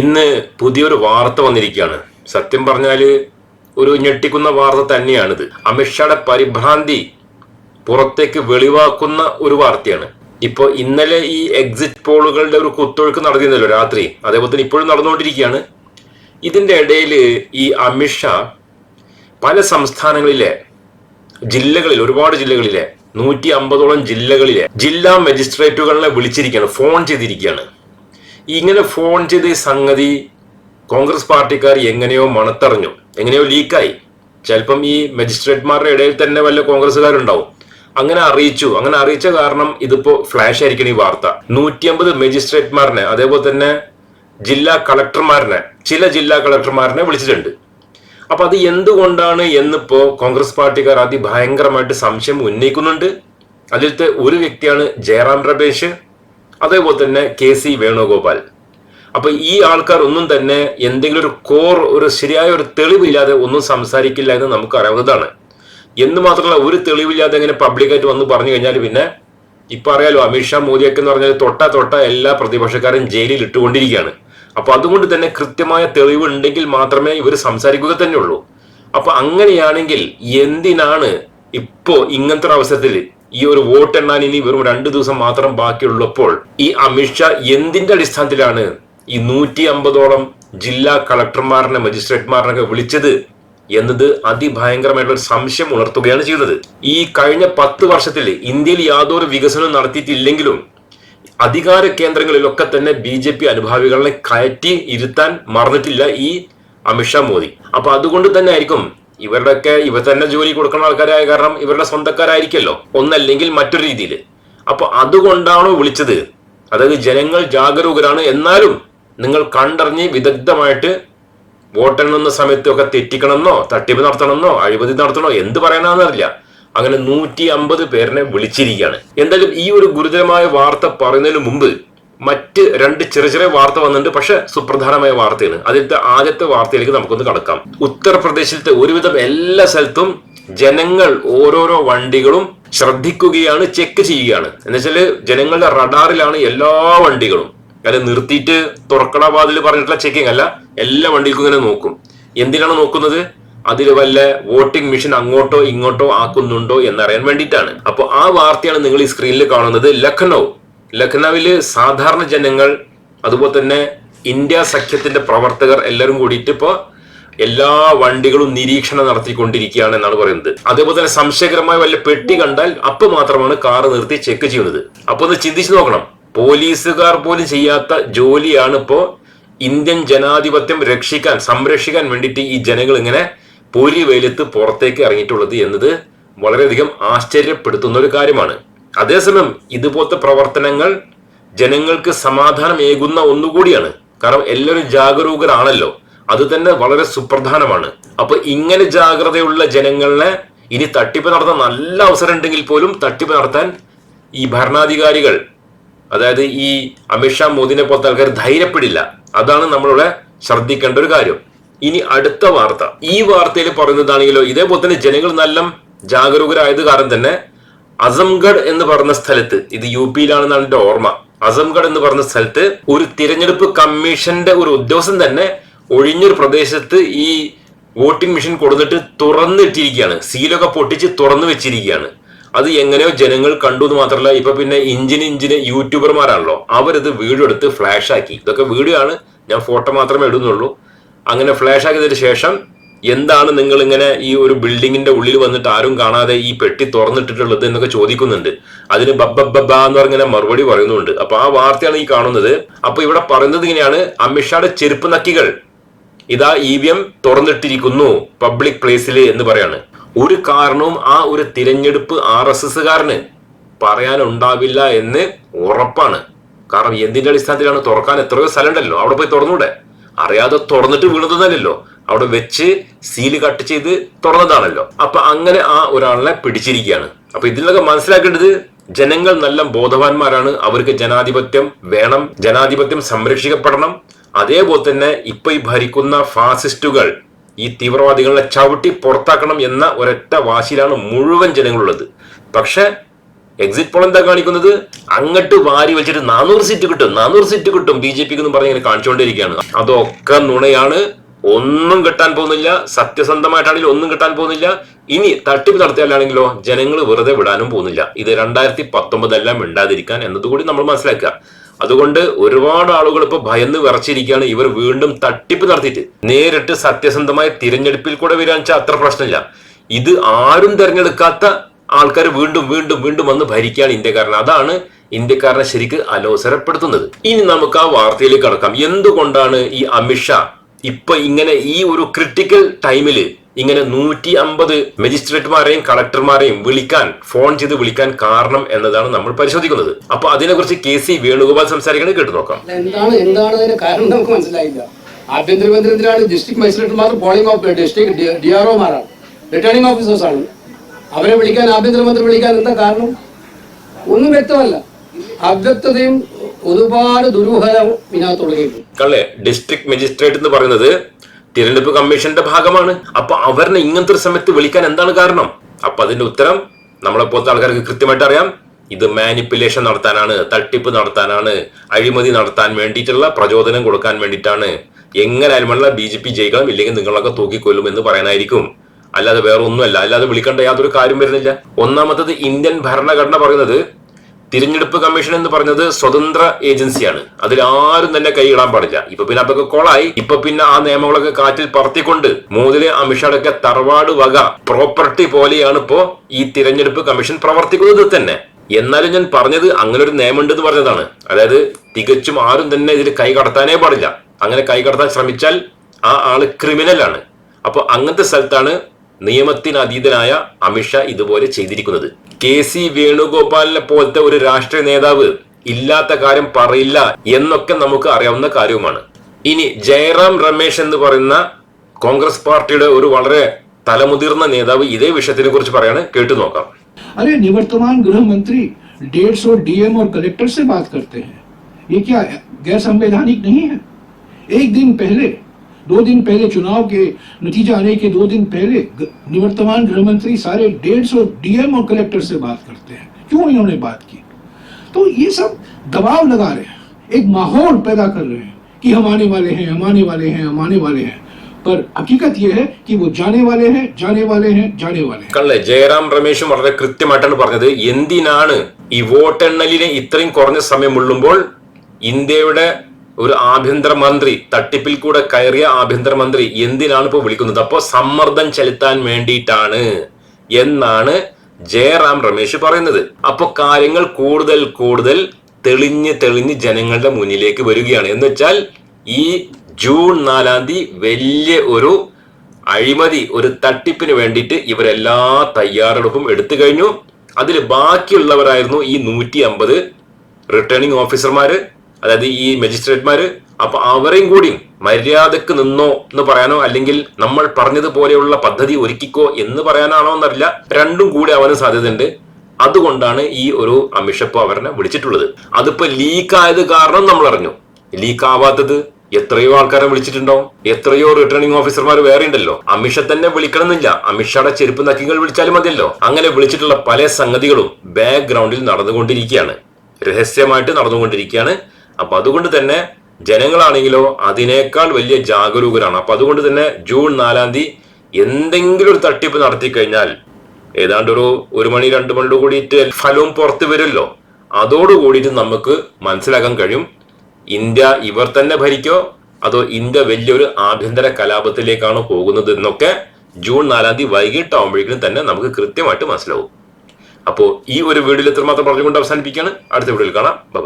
ഇന്ന് പുതിയൊരു വാർത്ത വന്നിരിക്കുകയാണ്. സത്യം പറഞ്ഞാൽ ഒരു ഞെട്ടിക്കുന്ന വാർത്ത തന്നെയാണിത്. അമിത്ഷായുടെ പരിഭ്രാന്തി പുറത്തേക്ക് വെളിവാക്കുന്ന ഒരു വാർത്തയാണ്. ഇപ്പോൾ ഇന്നലെ ഈ എക്സിറ്റ് പോളുകളുടെ ഒരു കുത്തൊഴുക്ക് നടന്നിരുന്നല്ലോ രാത്രി. അതേപോലെ തന്നെ ഇപ്പോഴും നടന്നുകൊണ്ടിരിക്കുകയാണ്. ഇതിന്റെ ഇടയിൽ ഈ അമിത്ഷാ പല സംസ്ഥാനങ്ങളിലെ ജില്ലകളിൽ ഒരുപാട് ജില്ലകളിലെ നൂറ്റി അമ്പതോളം ജില്ലകളിലെ ജില്ലാ മജിസ്ട്രേറ്റുകളെ വിളിച്ചിരിക്കുകയാണ് ഫോൺ ചെയ്തിരിക്കുകയാണ്. ഇങ്ങനെ ഫോൺ ചെയ്ത സംഗതി കോൺഗ്രസ് പാർട്ടിക്കാർ എങ്ങനെയോ മണത്തറിഞ്ഞു. എങ്ങനെയോ ലീക്കായി ചിലപ്പം ഈ മജിസ്ട്രേറ്റ്മാരുടെ ഇടയിൽ തന്നെ വല്ല കോൺഗ്രസ്സുകാരുണ്ടാവും. അങ്ങനെ അറിയിച്ചു. അങ്ങനെ അറിയിച്ച കാരണം ഇതിപ്പോ ഫ്ലാഷ് ആയിരിക്കണം ഈ വാർത്ത. നൂറ്റി അമ്പത് മജിസ്ട്രേറ്റ്മാരനെ അതേപോലെ തന്നെ ജില്ലാ കളക്ടർമാരനെ ചില ജില്ലാ കളക്ടർമാരനെ വിളിച്ചിട്ടുണ്ട്. അപ്പൊ അത് എന്തുകൊണ്ടാണ് എന്നിപ്പോ കോൺഗ്രസ് പാർട്ടിക്കാർ അതിഭയങ്കരമായിട്ട് സംശയം ഉന്നയിക്കുന്നുണ്ട്? അതിലത്തെ ഒരു വ്യക്തിയാണ് ജയറാം രമേശ്. അതേപോലെ തന്നെ കെ സി വേണുഗോപാൽ. അപ്പൊ ഈ ആൾക്കാർ ഒന്നും തന്നെ എന്തെങ്കിലും ഒരു കോർ ഒരു ശരിയായ ഒരു തെളിവില്ലാതെ ഒന്നും സംസാരിക്കില്ല എന്ന് നമുക്ക് അറിയാവുന്നതാണ് എന്ന് മാത്രമല്ല ഒരു തെളിവില്ലാതെ ഇങ്ങനെ പബ്ലിക്കായിട്ട് വന്ന് പറഞ്ഞു കഴിഞ്ഞാൽ പിന്നെ ഇപ്പൊ അറിയാലോ അമിത്ഷാ മോദിയൊക്കെ എന്ന് പറഞ്ഞാൽ തൊട്ട തൊട്ട എല്ലാ പ്രതിപക്ഷക്കാരും ജയിലിൽ ഇട്ടുകൊണ്ടിരിക്കുകയാണ്. അപ്പൊ അതുകൊണ്ട് തന്നെ കൃത്യമായ തെളിവ് ഉണ്ടെങ്കിൽ മാത്രമേ ഇവർ സംസാരിക്കുക തന്നെ ഉള്ളൂ അപ്പൊ അങ്ങനെയാണെങ്കിൽ എന്തിനാണ് ഇപ്പോ ഇങ്ങനത്തെ ഒരു അവസരത്തിൽ ഈ ഒരു വോട്ട് എണ്ണാൻ ഇനി വെറും രണ്ടു ദിവസം മാത്രം ബാക്കിയുള്ളപ്പോൾ ഈ അമിത്ഷാ എന്തിന്റെ അടിസ്ഥാനത്തിലാണ് ഈ നൂറ്റി അമ്പതോളം ജില്ലാ കളക്ടർമാരനെ മജിസ്ട്രേറ്റ്മാരനൊക്കെ വിളിച്ചത് എന്നത് അതിഭയങ്കരമായിട്ടുള്ള സംശയം ഉണർത്തുകയാണ് ചെയ്തത്. ഈ കഴിഞ്ഞ പത്ത് വർഷത്തിൽ ഇന്ത്യയിൽ യാതൊരു വികസനവും നടത്തിയിട്ടില്ലെങ്കിലും അധികാര കേന്ദ്രങ്ങളിലൊക്കെ തന്നെ ബി ജെ പി അനുഭാവികളെ കയറ്റി ഇരുത്താൻ മറന്നിട്ടില്ല ഈ അമിത്ഷാ മോദി. അപ്പൊ അതുകൊണ്ട് തന്നെ ആയിരിക്കും ഇവരുടെയൊക്കെ ഇവർ തന്നെ ജോലി കൊടുക്കുന്ന ആൾക്കാരായ കാരണം ഇവരുടെ സ്വന്തക്കാരായിരിക്കല്ലോ ഒന്നല്ലെങ്കിൽ മറ്റൊരു രീതിയിൽ അപ്പൊ അതുകൊണ്ടാണ് വിളിച്ചത്? അതായത് ജനങ്ങൾ ജാഗരൂകരാണ് എന്നാലും നിങ്ങൾ കണ്ടറിഞ്ഞ് വിദഗ്ധമായിട്ട് വോട്ടെണ്ണുന്ന സമയത്തൊക്കെ തെറ്റിക്കണമെന്നോ തട്ടിപ്പ് നടത്തണമെന്നോ അഴിമതി നടത്തണോ എന്ത് പറയണമെന്നറിയില്ല അങ്ങനെ നൂറ്റി അമ്പത് പേരിനെ വിളിച്ചിരിക്കുകയാണ്. എന്തായാലും ഈ ഒരു ഗുരുതരമായ വാർത്ത പറയുന്നതിന് മുമ്പ് മറ്റ് രണ്ട് ചെറിയ ചെറിയ വാർത്ത വന്നിട്ടുണ്ട് പക്ഷെ സുപ്രധാനമായ വാർത്തയാണ്. അതിലത്തെ ആദ്യത്തെ വാർത്തയിലേക്ക് നമുക്കൊന്ന് കടക്കാം. ഉത്തർപ്രദേശിലത്തെ ഒരുവിധം എല്ലാ സ്ഥലത്തും ജനങ്ങൾ ഓരോരോ വണ്ടികളും ശ്രദ്ധിക്കുകയാണ് ചെക്ക് ചെയ്യുകയാണ്. എന്നുവെച്ചാൽ ജനങ്ങളുടെ റഡാറിലാണ് എല്ലാ വണ്ടികളും. അല്ല നിർത്തിയിട്ട് തുറക്കട വാതിൽ പറഞ്ഞിട്ടുള്ള ചെക്കിംഗ് അല്ല എല്ലാ വണ്ടികൾക്കും ഇങ്ങനെ നോക്കും. എന്തിനാണ് നോക്കുന്നത്? അതിൽ വല്ല വോട്ടിംഗ് മെഷീൻ അങ്ങോട്ടോ ഇങ്ങോട്ടോ ആക്കുന്നുണ്ടോ എന്നറിയാൻ വേണ്ടിയിട്ടാണ്. അപ്പോൾ ആ വാർത്തയാണ് നിങ്ങൾ ഈ സ്ക്രീനിൽ കാണുന്നത്. ലഖ്നൗ ലഖ്നൌവിൽ സാധാരണ ജനങ്ങൾ അതുപോലെ തന്നെ ഇന്ത്യ സഖ്യത്തിന്റെ പ്രവർത്തകർ എല്ലാവരും കൂടിയിട്ട് ഇപ്പോൾ എല്ലാ വണ്ടികളും നിരീക്ഷണം നടത്തിക്കൊണ്ടിരിക്കുകയാണ് എന്നാണ് പറയുന്നത്. അതേപോലെ തന്നെ സംശയകരമായ വല്ല പെട്ടി കണ്ടാൽ അപ്പോൾ മാത്രമാണ് കാറ് നിർത്തി ചെക്ക് ചെയ്യുന്നത്. അപ്പൊ ഒന്ന് ചിന്തിച്ചു നോക്കണം. പോലീസുകാർ പോലും ചെയ്യാത്ത ജോലിയാണ് ഇപ്പോ ഇന്ത്യൻ ജനാധിപത്യം രക്ഷിക്കാൻ സംരക്ഷിക്കാൻ വേണ്ടിയിട്ട് ഈ ജനങ്ങൾ ഇങ്ങനെ പോലി വെയിലത്ത് പുറത്തേക്ക് ഇറങ്ങിയിട്ടുള്ളത് എന്നത് വളരെയധികം ആശ്ചര്യപ്പെടുത്തുന്ന ഒരു കാര്യമാണ്. അതേസമയം ഇതുപോലത്തെ പ്രവർത്തനങ്ങൾ ജനങ്ങൾക്ക് സമാധാനം ഏകുന്ന ഒന്നുകൂടിയാണ്. കാരണം എല്ലാവരും ജാഗരൂകരാണല്ലോ. അത് തന്നെ വളരെ സുപ്രധാനമാണ്. അപ്പൊ ഇങ്ങനെ ജാഗ്രതയുള്ള ജനങ്ങളെ ഇനി തട്ടിപ്പ് നടത്താൻ നല്ല അവസരം ഉണ്ടെങ്കിൽ പോലും തട്ടിപ്പ് നടത്താൻ ഈ ഭരണാധികാരികൾ അതായത് ഈ അമിത്ഷാ മോദിനെ പോലത്തെ ആൾക്കാർ ധൈര്യപ്പെടില്ല. അതാണ് നമ്മളിവിടെ ശ്രദ്ധിക്കേണ്ട ഒരു കാര്യം. ഇനി അടുത്ത വാർത്ത. ഈ വാർത്തയിൽ പറയുന്നതാണെങ്കിലോ ഇതേപോലെ തന്നെ ജനങ്ങൾ നല്ല ജാഗരൂകരായത് കാരണം തന്നെ അസംഗഡ് എന്ന് പറഞ്ഞ സ്ഥലത്ത് ഇത് യു പിയിലാണെന്നാണ് എന്റെ ഓർമ്മ. അസംഗഡ് എന്ന് പറഞ്ഞ സ്ഥലത്ത് ഒരു തിരഞ്ഞെടുപ്പ് കമ്മീഷന്റെ ഒരു ഉദ്യോഗസ്ഥൻ തന്നെ ഒഴിഞ്ഞൊരു പ്രദേശത്ത് ഈ വോട്ടിംഗ് മെഷീൻ കൊടുത്തിട്ട് തുറന്നിട്ടിരിക്കുകയാണ്. സീലൊക്കെ പൊട്ടിച്ച് തുറന്നു വെച്ചിരിക്കുകയാണ്. അത് എങ്ങനെയോ ജനങ്ങൾ കണ്ടു എന്ന് മാത്രമല്ല ഇപ്പൊ പിന്നെ ഇഞ്ചിന് ഇഞ്ചിന് യൂട്യൂബർമാരാണല്ലോ അവരിത് വീഡിയോ എടുത്ത് ഫ്ലാഷ് ആക്കി ഇതൊക്കെ വീഡിയോ ആണ് ഞാൻ ഫോട്ടോ മാത്രമേ ഇടുന്നുള്ളൂ. അങ്ങനെ ഫ്ലാഷ് ആക്കിയതിന് ശേഷം എന്താണ് നിങ്ങൾ ഇങ്ങനെ ഈ ഒരു ബിൽഡിങ്ങിന്റെ ഉള്ളിൽ വന്നിട്ട് ആരും കാണാതെ ഈ പെട്ടി തുറന്നിട്ടിട്ടുള്ളത് എന്നൊക്കെ ചോദിക്കുന്നുണ്ട്. അതിന് ബബ്ബബ്ബ എന്ന് പറഞ്ഞ മറുപടി പറയുന്നുണ്ട്. അപ്പൊ ആ വാർത്തയാണ് ഈ കാണുന്നത്. അപ്പൊ ഇവിടെ പറയുന്നത് ഇങ്ങനെയാണ്. അമിത്ഷായുടെ ചെരുപ്പ് നക്കികൾ. ഇതാ ഇ വി എം തുറന്നിട്ടിരിക്കുന്നു പബ്ലിക് പ്ലേസിൽ എന്ന് പറയാണ്. ഒരു കാരണവും ആ ഒരു തിരഞ്ഞെടുപ്പ് ആർ എസ് എസ്സുകാരന് പറയാനുണ്ടാവില്ല എന്ന് ഉറപ്പാണ്. കാരണം എന്തിന്റെ അടിസ്ഥാനത്തിലാണ് തുറക്കാൻ എത്രയോ സ്ഥലം ഉണ്ടല്ലോ അവിടെ പോയി തുറന്നൂടെ? അറിയാതെ തുറന്നിട്ട് വീണതല്ലോ അവിടെ വെച്ച് സീൽ കട്ട് ചെയ്ത് തുറന്നതാണല്ലോ. അപ്പൊ അങ്ങനെ ആ ഒരാളിനെ പിടിച്ചിരിക്കുകയാണ്. അപ്പൊ ഇതിലൊക്കെ മനസ്സിലാക്കേണ്ടത് ജനങ്ങൾ നല്ല ബോധവാന്മാരാണ്. അവർക്ക് ജനാധിപത്യം വേണം. ജനാധിപത്യം സംരക്ഷിക്കപ്പെടണം. അതേപോലെ തന്നെ ഇപ്പൊ ഈ ഭരിക്കുന്ന ഫാസിസ്റ്റുകൾ ഈ തീവ്രവാദികളെ ചവിട്ടി പുറത്താക്കണം എന്ന ഒരൊറ്റ വാശിയിലാണ് മുഴുവൻ ജനങ്ങളുള്ളത്. പക്ഷെ എക്സിറ്റ് പോൾ എന്താ കാണിക്കുന്നത്? അങ്ങോട്ട് വാരി വെച്ചിട്ട് നാനൂറ് സീറ്റ് കിട്ടും. നാനൂറ് സീറ്റ് കിട്ടും. ബി ജെ പിക്ക് എന്ന് പറഞ്ഞ് ഇങ്ങനെ കാണിച്ചുകൊണ്ടിരിക്കുകയാണ്. അതൊക്കെ നുണയാണ്. ഒന്നും കിട്ടാൻ പോകുന്നില്ല സത്യസന്ധമായിട്ടാണെങ്കിൽ ഒന്നും കിട്ടാൻ പോകുന്നില്ല. ഇനി തട്ടിപ്പ് നടത്തിയാലാണെങ്കിലോ ജനങ്ങൾ വെറുതെ വിടാനും പോകുന്നില്ല. ഇത് രണ്ടായിരത്തി പത്തൊമ്പതെല്ലാം ഇണ്ടാതിരിക്കാൻ എന്നതുകൂടി നമ്മൾ മനസ്സിലാക്കുക. അതുകൊണ്ട് ഒരുപാട് ആളുകൾ ഇപ്പൊ ഭയന്ന് വിറച്ചിരിക്കുകയാണ്. ഇവർ വീണ്ടും തട്ടിപ്പ് നടത്തിയിട്ട് നേരിട്ട് സത്യസന്ധമായ തിരഞ്ഞെടുപ്പിൽ കൂടെ വരാൻ വെച്ചാൽ അത്ര പ്രശ്നമില്ല. ഇത് ആരും തിരഞ്ഞെടുക്കാത്ത ആൾക്കാർ വീണ്ടും വീണ്ടും വീണ്ടും വന്ന് ഭരിക്കുകയാണ് ഇന്ത്യക്കാരൻ അതാണ് ഇന്ത്യക്കാരനെ ശരിക്ക് അലോസരപ്പെടുത്തുന്നത്. ഇനി നമുക്ക് ആ വാർത്തയിലേക്ക് കടക്കാം. എന്തുകൊണ്ടാണ് ഈ അമിത്ഷാ ഇപ്പൊ ഇങ്ങനെ ഈ ഒരു ക്രിട്ടിക്കൽ ടൈമിൽ ഇങ്ങനെ നൂറ്റി അമ്പത് മജിസ്ട്രേറ്റുമാരെയും കളക്ടർമാരെയും വിളിക്കാൻ ഫോൺ ചെയ്ത് വിളിക്കാൻ കാരണം എന്നതാണ് നമ്മൾ പരിശോധിക്കുന്നത്. അപ്പൊ അതിനെക്കുറിച്ച് കെ സി വേണുഗോപാൽ സംസാരിക്കുന്നത് കേട്ടു നോക്കാം. എന്താണ് എന്താണ് കാരണം നമുക്ക് മനസ്സിലായില്ല. ആഭ്യന്തരമന്ത്രി എന്തിനാണ് district മജിസ്ട്രേറ്റുമാർ polling of district D R ഒമാരാണ് returning officers ആണ്. അവരെ വിളിക്കാൻ ആഭ്യന്തരമന്ത്രി വിളിക്കാൻ എന്താ കാരണം? ഒന്നും വ്യക്തമല്ല. അവ്യക്തതയും ഒരുപാട് ദുരൂഹത ഇതിനകത്ത് തുടങ്ങിയിട്ടുണ്ട് കള്ളെ ഡിസ്ട്രിക്ട് മജിസ്ട്രേറ്റ് എന്ന് പറയുന്നത് തിരഞ്ഞെടുപ്പ് കമ്മീഷന്റെ ഭാഗമാണ്. അപ്പൊ അവരെ ഇങ്ങനത്തെ ഒരു സമയത്ത് വിളിക്കാൻ എന്താണ് കാരണം? അപ്പൊ അതിന്റെ ഉത്തരം നമ്മളെ പോലത്തെ ആൾക്കാർക്ക് കൃത്യമായിട്ട് അറിയാം. ഇത് മാനിപ്പുലേഷൻ നടത്താനാണ് തട്ടിപ്പ് നടത്താനാണ് അഴിമതി നടത്താൻ വേണ്ടിയിട്ടുള്ള പ്രചോദനം കൊടുക്കാൻ വേണ്ടിയിട്ടാണ്. എങ്ങനെയാലും വേണ്ട ബി ജെ പി ജയിക്കണം ഇല്ലെങ്കിൽ നിങ്ങളൊക്കെ തൂക്കിക്കൊല്ലും എന്ന് പറയാനായിരിക്കും. അല്ലാതെ വേറെ ഒന്നുമല്ല അല്ലാതെ വിളിക്കേണ്ട യാതൊരു കാര്യം വരുന്നില്ല. ഒന്നാമത്തത് ഇന്ത്യൻ ഭരണഘടന പറയുന്നത് തിരഞ്ഞെടുപ്പ് കമ്മീഷൻ എന്ന് പറഞ്ഞത് സ്വതന്ത്ര ഏജൻസിയാണ്. അതിൽ ആരും തന്നെ കൈയിടാൻ പാടില്ല. ഇപ്പൊ പിന്നെ അതൊക്കെ കോളായി. ഇപ്പൊ പിന്നെ ആ നിയമങ്ങളൊക്കെ കാറ്റിൽ പറത്തിക്കൊണ്ട് മോദിലെ അമിഷാടൊക്കെ തറവാട് വക പ്രോപ്പർട്ടി പോലെയാണ് ഇപ്പോ ഈ തിരഞ്ഞെടുപ്പ് കമ്മീഷൻ പ്രവർത്തിക്കുന്നത് തന്നെ. എന്നാലും ഞാൻ പറഞ്ഞത് അങ്ങനെ ഒരു നിയമമുണ്ട് എന്ന് പറഞ്ഞതാണ്. അതായത് തികച്ചും ആരും തന്നെ ഇതിൽ കൈ കടത്താനേ പാടില്ല. അങ്ങനെ കൈ കടത്താൻ ശ്രമിച്ചാൽ ആ ആൾ ക്രിമിനലാണ് അപ്പൊ അങ്ങനത്തെ സ്ഥലത്താണ് നിയമത്തിന് അതീതനായ അമിത്ഷാ ഇതുപോലെ ചെയ്തിരിക്കുന്നത് കെ സി വേണുഗോപാലിനെ പോലത്തെ ഒരു രാഷ്ട്രീയ നേതാവ് ഇല്ലാത്ത കാര്യം പറയില്ല എന്നൊക്കെ നമുക്ക് അറിയാവുന്ന കാര്യവുമാണ് ഇനി ജയറാം രമേശ് എന്ന് പറയുന്ന കോൺഗ്രസ് പാർട്ടിയുടെ ഒരു വളരെ തലമുതിർന്ന നേതാവ് ഇതേ വിഷയത്തിനെ കുറിച്ച് പറയാണ് കേട്ടു നോക്കാം अरे निवर्तमान गृह मंत्री डेढ़ सौ डीएम और कलेक्टर से बात करते हैं ये क्या गैर संवैधानिक नहीं है एक दिन पहले दो दिन पहले चुनाव के नतीजा आने के दो दिन पहले ग- निवर्तमान गृह मंत्री सारे डेढ़ सौ डीएम और कलेक्टर से बात करते हैं क्यों इन्होंने बात की तो ये सब दबाव लगा रहे हैं एक माहौल पैदा कर रहे हैं कि हम आने वाले हैं हम आने वाले हैं हम आने वाले हैं पर हकीकत यह है कि वो जाने वाले हैं जाने वाले हैं जाने वाले हैं കള്ളെ ജയറാം രമേശും വളരെ കൃത്യമായിട്ടാണ് പറഞ്ഞത് എന്തിനാണ് ഈ വോട്ടെണ്ണലിന് ഇത്രയും കുറഞ്ഞ സമയം ഉള്ളുമ്പോൾ ഇന്ത്യയുടെ ഒരു ആഭ്യന്തരമന്ത്രി തട്ടിപ്പിൽ കൂടെ കയറിയ ആഭ്യന്തരമന്ത്രി എന്തിനാണ് ഇപ്പോൾ വിളിക്കുന്നത്? അപ്പോൾ സമ്മർദ്ദം ചെലുത്താൻ വേണ്ടിയിട്ടാണ് എന്നാണ് ജയറാം രമേശ് പറയുന്നത്. അപ്പോൾ കാര്യങ്ങൾ കൂടുതൽ കൂടുതൽ തെളിഞ്ഞ് തെളിഞ്ഞ് ജനങ്ങളുടെ മുന്നിലേക്ക് വരികയാണ്. എന്ന് വെച്ചാൽ ഈ ജൂൺ നാലാം തീയതി വലിയ ഒരു അഴിമതി ഒരു തട്ടിപ്പിന് വേണ്ടിയിട്ട് ഇവരെല്ലാ തയ്യാറെടുപ്പും എടുത്തു കഴിഞ്ഞു. അതിൽ ബാക്കിയുള്ളവരായിരുന്നു ഈ നൂറ്റി അമ്പത് റിട്ടേണിംഗ് ഓഫീസർമാര് അതായത് ഈ മജിസ്ട്രേറ്റ്മാര് അപ്പൊ അവരെയും കൂടി മര്യാദയ്ക്ക് നിന്നോ എന്ന് പറയാനോ അല്ലെങ്കിൽ നമ്മൾ പറഞ്ഞതുപോലെയുള്ള പദ്ധതി ഒരുക്കിക്കോ എന്ന് പറയാനാണോ എന്നറിയില്ല. രണ്ടും കൂടി അവന് സാധ്യതയുണ്ട്. അതുകൊണ്ടാണ് ഈ ഒരു അമിഷപ്പ് അവരെ വിളിച്ചിട്ടുള്ളത്. അതിപ്പോ ലീക്ക് ആയത് കാരണം നമ്മൾ അറിഞ്ഞു. ലീക്ക് ആവാത്തത് എത്രയോ ആൾക്കാരെ വിളിച്ചിട്ടുണ്ടോ? എത്രയോ റിട്ടേണിംഗ് ഓഫീസർമാർ വേറെ ഉണ്ടല്ലോ. അമിഷ തന്നെ വിളിക്കണമെന്നില്ല. അമിഷയുടെ ചെരുപ്പ് നക്കികൾ വിളിച്ചാലും മതിയല്ലോ. അങ്ങനെ വിളിച്ചിട്ടുള്ള പല സംഗതികളും ബാക്ക്ഗ്രൗണ്ടിൽ നടന്നുകൊണ്ടിരിക്കുകയാണ്. രഹസ്യമായിട്ട് നടന്നുകൊണ്ടിരിക്കുകയാണ്. അപ്പൊ അതുകൊണ്ട് തന്നെ ജനങ്ങളാണെങ്കിലോ അതിനേക്കാൾ വലിയ ജാഗരൂകരാണ്. അപ്പൊ അതുകൊണ്ട് തന്നെ ജൂൺ നാലാം തീയതി എന്തെങ്കിലും ഒരു തട്ടിപ്പ് നടത്തി കഴിഞ്ഞാൽ ഏതാണ്ട് ഒരു ഒരു മണി രണ്ട് മണിയോട് കൂടിയിട്ട് ഫലവും പുറത്ത് വരുമല്ലോ. അതോടുകൂടിയിട്ട് നമുക്ക് മനസ്സിലാക്കാൻ കഴിയും ഇന്ത്യ ഇവർ തന്നെ ഭരിക്കോ അതോ ഇന്ത്യ വലിയൊരു ആഭ്യന്തര കലാപത്തിലേക്കാണ് പോകുന്നത് എന്നൊക്കെ ജൂൺ നാലാം തീയതി വൈകിട്ടാവുമ്പോഴേക്കും തന്നെ നമുക്ക് കൃത്യമായിട്ട് മനസ്സിലാവും. അപ്പോൾ ഈ ഒരു വീഡിയോയിൽ എത്രമാത്രം പറഞ്ഞുകൊണ്ട് അവസാനിപ്പിക്കുകയാണ്. അടുത്ത വീഡിയോയിൽ കാണാം. ബൈ